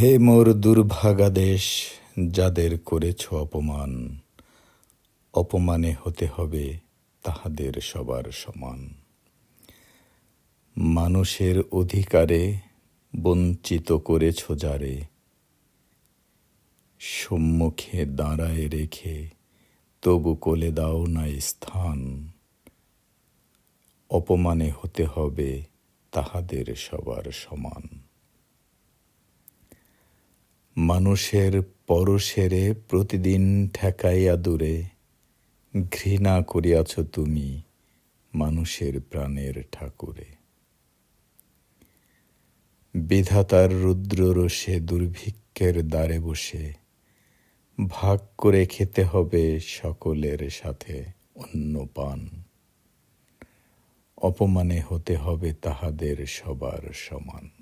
হে মোর দুর্ভাগা দেশ, যাদের করেছ অপমান, অপমানে হতে হবে তাহাদের সবার সমান। মানুষের অধিকারে বঞ্চিত করেছ যারে, সম্মুখে দাঁড়ায় রেখে তবু কোলে দাও না স্থান। অপমানে হতে হবে তাহাদের সবার সমান। মানুষের পরশেরে প্রতিদিন ঠেকাইয়া দূরে, ঘৃণা করিয়াছ তুমি মানুষের প্রাণের ঠাকুরে। বিধাতার রুদ্ররোষে দুর্ভিক্ষের দ্বারে বসে, ভাগ করে খেতে হবে সকলের সাথে অন্য পান। অপমানে হতে হবে তাহাদের সবার সমান।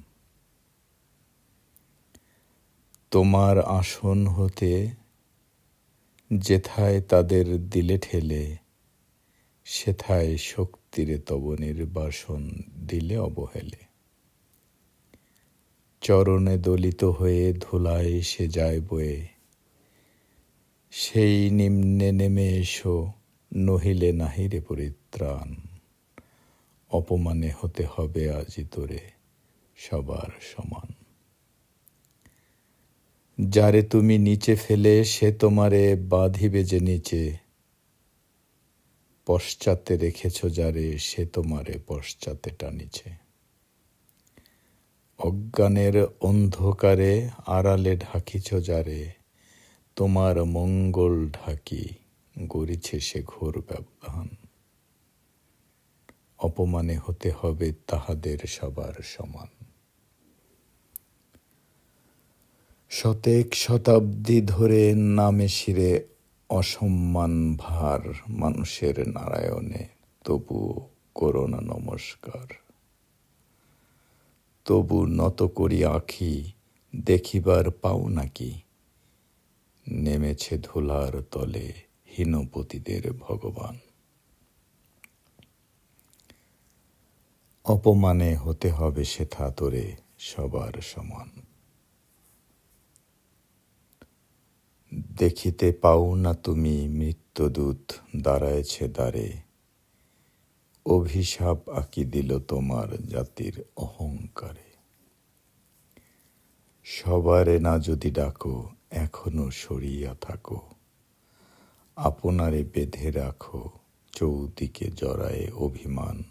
তোমার আসন হতে যেথায় তাদের দিলে ঠেলে, সেথায় শক্তিরে তব নির্বাসন দিলে অবহেলে। চরণে দলিত হয়ে ধুলায় সে যায় বয়ে, সেই নিম্নে নেমে এসো, নহিলে নাহিরে পরিত্রাণ। অপমানে হতে হবে আজি তোরে সবার সমান। যারে তুমি নিচে ফেলে, সে তোমারে বাঁধিবে যে নিচে। পশ্চাতে রেখেছ যারে, সে তোমারে পশ্চাতে টানিছে। অজ্ঞানের অন্ধকারে আড়ালে ঢাকিছ যারে, তোমার মঙ্গল ঢাকি গড়িছে সে ঘোর ব্যবধান। অপমানে হতে হবে তাহাদের সবার সমান। শতেক শতাব্দী ধরে নামে শিরে অসম্মান ভার মানুষের নারায়ণে, তবু করোনা নমস্কার। তবু নত করি আখি, দেখিবার পাও নাকি? নেমেছে ধুলার তলে হীনপতিদের ভগবান। অপমানে হতে হবে সেথা তোরে সবার সমান। দেখিতে পাও না তুমি মৃত্যুদূত দাঁড়ায়ছে দ্বারে। অভিশাপ আঁকি দিল তোমার জাতির অহংকারে। সবারে না যদি ডাকো, এখনও সরিয়া থাকো। আপনারে বেঁধে রাখো, চৌদিকে জড়ায়ে অভিমান।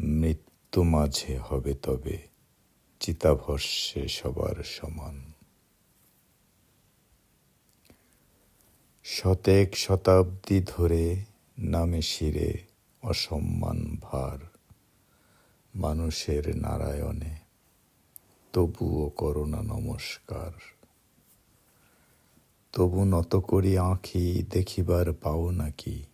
মৃত্যু মাঝে হবে তবে, চিতাভস্যে সবার সমান। শতেক শতাব্দী ধরে নামে শিরে অসম্মান ভার মানুষের নারায়ণে। তবুও করোনা নমস্কার। তবু নত করি আঁখি, দেখিবার পাও নাকি?